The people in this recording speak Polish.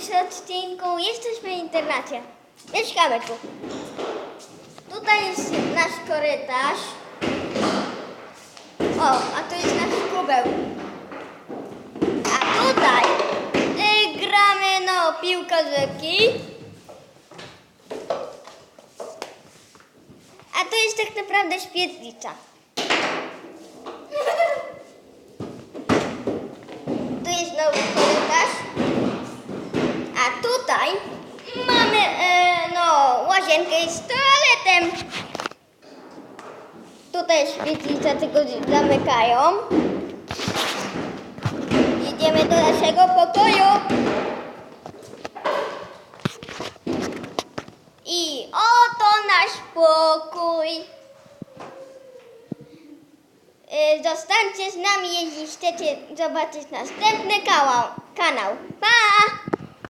dzisiejszym odcinku jesteśmy w internacie. Mieszkamy tu. Tutaj jest nasz korytarz. O, a tu jest nasz kubeł. A tutaj y, gramy no piłka z rzeki. A to jest tak naprawdę świetlica. Tu jest nowy korytarz. A tutaj mamy e, no, łazienkę z toaletem. Tutaj świetlica tylko zamykają. Idziemy do naszego pokoju. I oto nasz pokój. Y, Zostańcie z nami, jeśli chcecie zobaczyć następny kanał. Pa!